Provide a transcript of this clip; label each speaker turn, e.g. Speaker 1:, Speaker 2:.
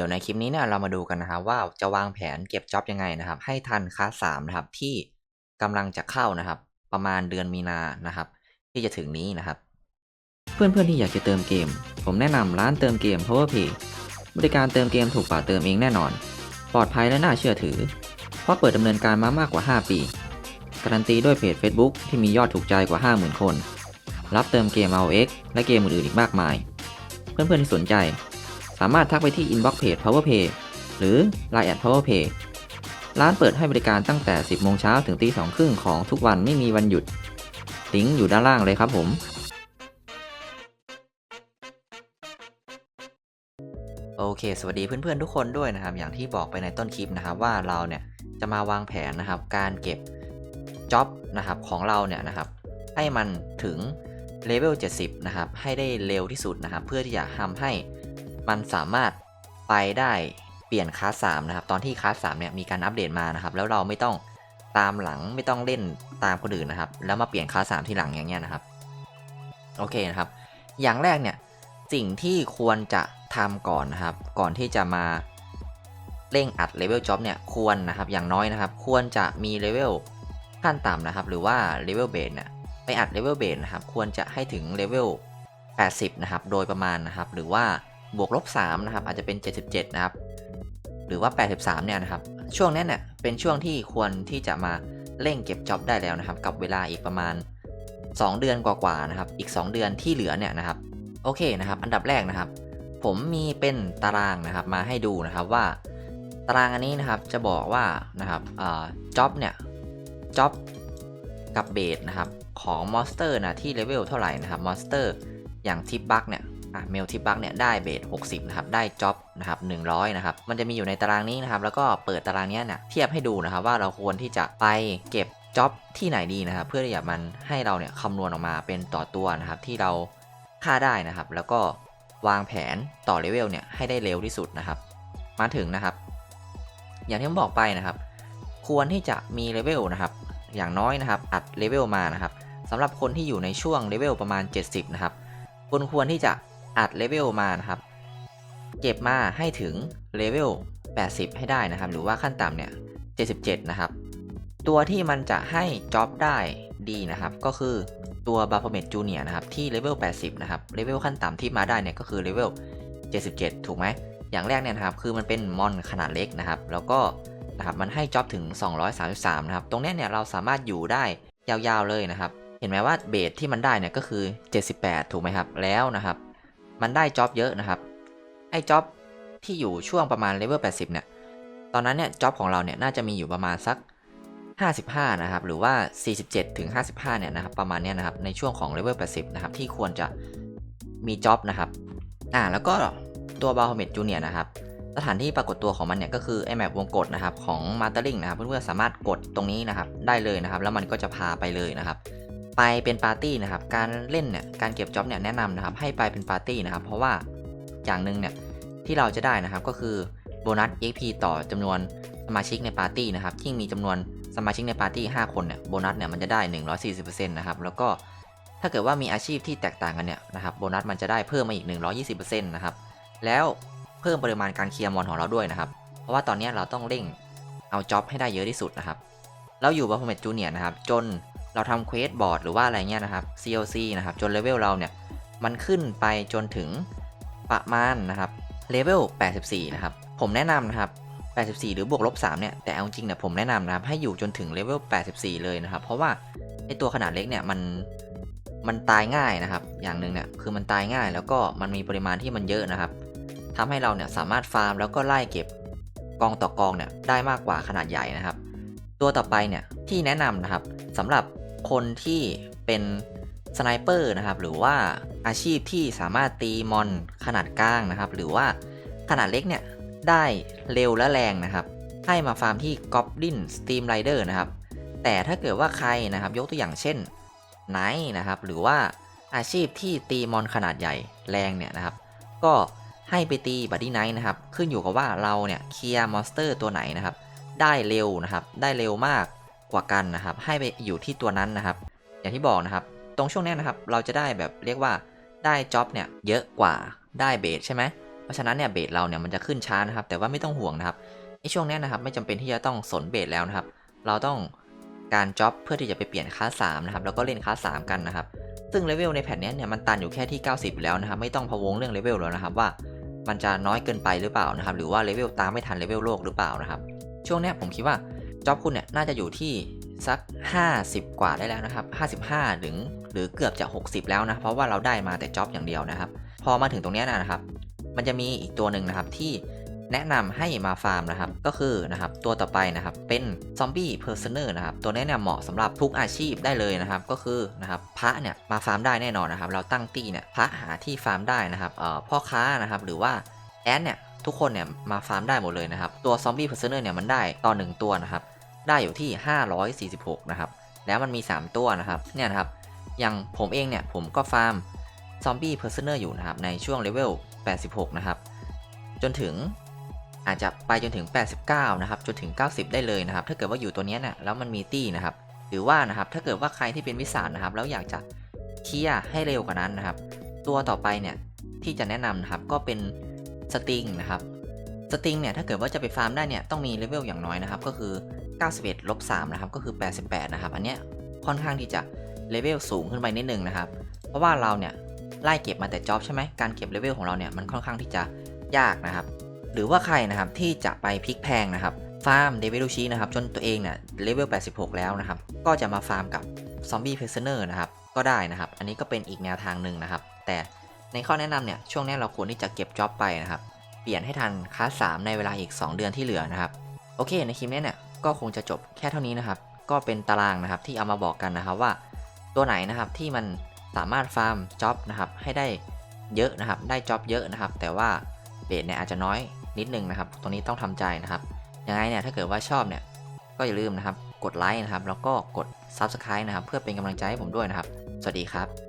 Speaker 1: ดี๋ยวในคลิปนี้เนี่ยเรามาดูกันนะครับว่าจะวางแผนเก็บจ็อบยังไงนะครับ ให้ทันคลาสสามนะครับที่กำลังจะเข้านะครับ ประมาณเดือนมีนานะครับ ที่จะถึงนี้นะครับ เพื่อนๆที่อยากจะเติมเกม ผมแนะนำร้านเติมเกม PowerPay บริการเติมเกมถูกกว่าเติมเองแน่นอน ปลอดภัยและน่าเชื่อถือ เพราะเปิดดำเนินการมามากกว่า 5 ปีการันตีด้วยเพจ Facebook ที่มียอดถูกใจกว่า 50,000 คน รับเติมเกม ROX และเกมอื่นๆอีกมากมาย เพื่อนๆที่สนใจ สามารถทักไปที่ inbox page powerpay หรือ line at powerpay ร้านเปิดให้บริการตั้งแต่ 10 โมงเช้าถึงตี2ครึ่งของทุกวันไม่มีวันหยุด ลิงก์อยู่ด้านล่างเลยครับผม โอเค สวัสดีเพื่อนๆทุกคนด้วยนะครับ อย่างที่บอกไปในต้นคลิปนะครับว่าเราเนี่ยจะมาวางแผนนะครับ การเก็บจ็อบนะครับของเราเนี่ยนะครับ ให้มันถึงเลเวล 70 นะครับ ให้ได้เร็วที่สุดนะครับ เพื่อที่จะทำให้ มันสามารถไปได้เปลี่ยนคลาส3นะครับ ตอนที่คลาส3เนี่ยมีการอัปเดตมานะครับ แล้วเราไม่ต้องตามหลังไม่ต้องเล่นตามคนอื่นนะครับ แล้วมาเปลี่ยนคลาส3ที่หลังอย่างเงี้ยนะครับ โอเคนะครับ อย่างแรกเนี่ยสิ่งที่ควรจะทำก่อนนะครับ ก่อนที่จะมาเร่งอัดเลเวลจ็อบเนี่ยควรนะครับอย่างน้อยนะครับ ควรจะมีเลเวลขั้นต่ำนะครับ หรือว่าเลเวลเบสเนี่ยไปอัดเลเวลเบสนะครับ ควรจะให้ถึงเลเวล80 นะครับ โดยประมาณนะครับ หรือว่า บวกลบ3นะครับอาจจะเป็น 77 นะครับ หรือว่า 83 เนี่ยนะครับ ช่วงนี้เนี่ยเป็นช่วงที่ควรที่จะมาเร่งเก็บจ็อบได้แล้วนะครับ กับเวลาอีกประมาณ 2 เดือนกว่าๆนะครับ อีก 2 เดือนที่เหลือเนี่ยนะครับ โอเคนะครับ อันดับแรกนะครับ ผมมีเป็นตารางนะครับมาให้ดูนะครับว่า ตารางอันนี้นะครับจะบอกว่านะครับจ็อบเนี่ยจ็อบกับเบสนะครับของมอนสเตอร์นะที่เลเวลเท่าไหร่นะครับมอนสเตอร์อย่างทิปบักเนี่ย อะเมลทิปบักเนี่ยได้เบส60 นะครับ ได้จ็อบนะครับ100 นะครับ มันจะมีอยู่ในตารางนี้นะครับ แล้วก็เปิดตารางนี้เนี่ยเทียบให้ดูนะครับ ว่าเราควรที่จะไปเก็บจ็อบที่ไหนดีนะครับ เพื่อที่จะมันให้เราเนี่ยคำนวณออกมาเป็นต่อตัวนะครับ ที่เราค่าได้นะครับ แล้วก็วางแผนต่อเลเวลเนี่ยให้ได้เร็วที่สุดนะครับ มาถึงนะครับ อย่างที่ผมบอกไปนะครับ ควรที่จะมีเลเวลนะครับ อย่างน้อยนะครับ อัดเลเวลมานะครับสำหรับคนที่อยู่ในช่วงเลเวลประมาณ 70 นะครับคุณควรที่จะ อัดเลเวลมานะครับ เก็บมาให้ถึงเลเวล 80 ให้ได้นะครับ หรือว่าขั้นต่ำเนี่ย 77 นะครับ ตัวที่มันจะให้จ็อบได้ดีนะครับ ก็คือตัวบา p เม t จูเนียนะครับ ที่เลเวล 80 นะครับ เลเวลขั้นต่ำที่มาได้เนี่ยก็คือเลเวล 77 ถูกไหม อย่างแรกเนี่ยนะครับ คือมันเป็นมอนขนาดเล็กนะครับ แล้วก็นะครับ มันให้จ็อบถึง 233 นะครับ ตรงนี้เนี่ยเราสามารถอยู่ได้ยาวๆเลยนะครับ เห็นไหมว่าเบสที่มันได้เนี่ยก็คือ 78 ถูกไหมครับ แล้วนะครับ มันได้จ็อบเยอะนะครับ ไอ้จ็อบที่อยู่ช่วงประมาณเลเวล80 เนี่ย ตอนนั้นเนี่ยจ็อบของเราเนี่ยน่าจะมีอยู่ประมาณสัก 55 นะครับ หรือว่า 47 ถึง 55 เนี่ยนะครับ ประมาณเนี้ยนะครับ ในช่วงของเลเวล80 นะครับ ที่ควรจะมีจ็อบนะครับ อ่า แล้วก็ตัวบา p เม t จูเนียนะครับ สถานที่ปรากฏตัวของมันเนี่ยก็คือไอแมปวงกดนะครับของมา t ต r ริงนะครับ เพื่อนๆสามารถกดตรงนี้นะครับ ได้เลยนะครับ แล้วมันก็จะพาไปเลยนะครับ ไปเป็นปาร์ตี้นะครับ การเล่นเนี่ย การเก็บจ็อบเนี่ยแนะนำนะครับ ให้ไปเป็นปาร์ตี้นะครับ เพราะว่าอย่างหนึ่งเนี่ยที่เราจะได้นะครับก็คือโบนัส XP ต่อจำนวนสมาชิกในปาร์ตี้นะครับยิ่งมีจำนวนสมาชิกในปาร์ตี้5คนเนี่ยโบนัสเนี่ยมันจะได้ 140%นะครับแล้วก็ถ้าเกิดว่ามีอาชีพที่แตกต่างกันเนี่ยนะครับโบนัสมันจะได้เพิ่มมาอีก 120%นะครับแล้วเพิ่มปริมาณการเคลียร์มอนของเราด้วยนะครับ เพราะว่าตอนนี้เราต้องเร่งเอาจ็อบให้ได้เยอะที่สุดนะครับ เราอยู่บัฟเฟตจูเนียนะครับ จน เราทำเควสบอร์ดหรือว่าอะไรเงี้ยนะครับ CLC นะครับ จนเลเวลเราเนี่ย มันขึ้นไปจนถึงประมาณนะครับเลเวล 84 นะครับ ผมแนะนำนะครับ 84 หรือบวกลบ 3 เนี่ย แต่เอาจริงเนี่ยผมแนะนำนะครับ ให้อยู่จนถึงเลเวล 84 เลยนะครับ เพราะว่าไอตัวขนาดเล็กเนี่ยมันมันตายง่ายนะครับ อย่างหนึ่งเนี่ยคือมันตายง่าย แล้วก็มันมีปริมาณที่มันเยอะนะครับทำให้เราเนี่ยสามารถฟาร์มแล้วก็ไล่เก็บกองต่อกองเนี่ยได้มากกว่าขนาดใหญ่นะครับ ตัวต่อไปเนี่ยที่แนะนำนะครับสำหรับ คนที่เป็นสไนเปอร์นะครับหรือว่าอาชีพที่สามารถตีมอนขนาดกลางนะครับ หรือว่าขนาดเล็กเนี่ยได้เร็วและแรงนะครับ ให้มาฟาร์มที่ Goblin Steam Rider นะครับ แต่ถ้าเกิดว่าใครนะครับยกตัวอย่างเช่นไนท์นะครับหรือว่าอาชีพที่ตีมอนขนาดใหญ่แรงเนี่ยนะครับ ก็ให้ไปตีบัดดี้ไนท์นะครับ ขึ้นอยู่กับว่าเราเนี่ยเคลียร์มอนสเตอร์ตัวไหนนะครับ ได้เร็วนะครับ ได้เร็วมาก กว่ากันนะครับ ให้ไปอยู่ที่ตัวนั้นนะครับ อย่างที่บอกนะครับ ตรงช่วงนี้นะครับ เราจะได้แบบเรียกว่าได้จ็อบเนี่ยเยอะกว่าได้เบสใช่ไหมเพราะฉะนั้นเนี่ยเบสเราเนี่ยมันจะขึ้นช้านะครับ แต่ว่าไม่ต้องห่วงนะครับในช่วงนี้นะครับ ไม่จำเป็นที่จะต้องสนเบสแล้วนะครับ เราต้องการจ็อบเพื่อที่จะไปเปลี่ยนคลาส3นะครับแล้วก็เล่นคลาส3กันนะครับ ซึ่งเลเวลในแผ่นนี้เนี่ยมันตันอยู่แค่ที่ 90อยู่แล้วนะครับ ไม่ต้องพะวงเรื่องเลเวลแล้วนะครับว่ามันจะน้อยเกินไปหรือเปล่านะครับ หรือว่าเลเวลตามไม่ทันเลเวลโลกหรือเปล่านะครับ ช่วงนี้ผมคิดว่า จ็อบคุณเนี่ยน่าจะอยู่ที่สัก 50 กว่าได้แล้วนะครับ 55 ถึงหรือเกือบจะ 60 แล้วนะ เพราะว่าเราได้มาแต่จ็อบอย่างเดียวนะครับ พอมาถึงตรงนี้นะครับ มันจะมีอีกตัวหนึ่งนะครับที่แนะนำให้มาฟาร์มนะครับ ก็คือนะครับตัวต่อไปนะครับเป็นซอมบี้เพอร์เซเนอร์นะครับ ตัวนี้เนี่ยเหมาะสำหรับทุกอาชีพได้เลยนะครับ ก็คือนะครับพระเนี่ยมาฟาร์มได้แน่นอนนะครับ เราตั้งตี้เนี่ยพระหาที่ฟาร์มได้นะครับเอ่อพ่อค้านะครับ หรือว่าแอนเนี่ย ทุกคนเนี่ยมาฟาร์มได้หมดเลยนะครับ ตัวซอมบี้เพอร์เซเนอร์เนี่ยมันได้ต่อหนึ่งตัวนะครับ ได้อยู่ที่ 546 นะครับ แล้วมันมี 3 ตัวนะครับเนี่ยนะครับอย่างผมเองเนี่ยผมก็ฟาร์มซอมบี้เพอร์เซเนอร์อยู่นะครับในช่วงเลเวล 86 นะครับ จนถึงอาจจะไปจนถึง 89 นะครับ จนถึง 90 ได้เลยนะครับ ถ้าเกิดว่าอยู่ตัวเนี้ยเนี่ยแล้วมันมีตี้นะครับ หรือว่านะครับถ้าเกิดว่าใครที่เป็นวิสานะครับ แล้วอยากจะเคลียร์ให้เร็วกว่านั้นนะครับ ตัวต่อไปเนี่ยที่จะแนะนำนะครับก็เป็น สติงนะครับสติงเนี่ยถ้าเกิดว่าจะไปฟาร์มได้เนี่ยต้องมีเลเวลอย่างน้อยนะครับก็คือ 91ลบ3นะครับก็คือ 88 นะครับ อันเนี้ยค่อนข้างที่จะเลเวลสูงขึ้นไปนิดนึงนะครับ เพราะว่าเราเนี่ยไล่เก็บมาแต่จ็อบใช่ไหมการเก็บเลเวลของเราเนี่ยมันค่อนข้างที่จะยากนะครับ หรือว่าใครนะครับที่จะไปพลิกแพงนะครับฟาร์มเดวิลูชีนะครับจนตัวเองเนี่ยเลเวล 86 แล้วนะครับ ก็จะมาฟาร์มกับซอมบี้เพ s เนอร์นะครับก็ได้นะครับ อันนี้ก็เป็นอีกแนวทางหนึ่งนะครับ แต่ ในข้อแนะนำเนี่ยช่วงนี้เราควรที่จะเก็บจ็อบไปนะครับ เปลี่ยนให้ทันคลาส3ในเวลาอีก 2 เดือนที่เหลือนะครับ โอเค ในคลิปนี้เนี่ยก็คงจะจบแค่เท่านี้นะครับ ก็เป็นตารางนะครับที่เอามาบอกกันนะครับว่า ตัวไหนนะครับที่มันสามารถฟาร์มจ็อบนะครับให้ได้เยอะนะครับ ได้จ็อบเยอะนะครับ แต่ว่าเบสเนี่ยอาจจะน้อยนิดนึงนะครับ ตรงนี้ต้องทำใจนะครับ ยังไงเนี่ยถ้าเกิดว่าชอบเนี่ยก็อย่าลืมนะครับ กดไลค์นะครับ แล้วก็กด Subscribe นะครับ เพื่อเป็นกำลังใจให้ผมด้วยนะครับ สวัสดีครับ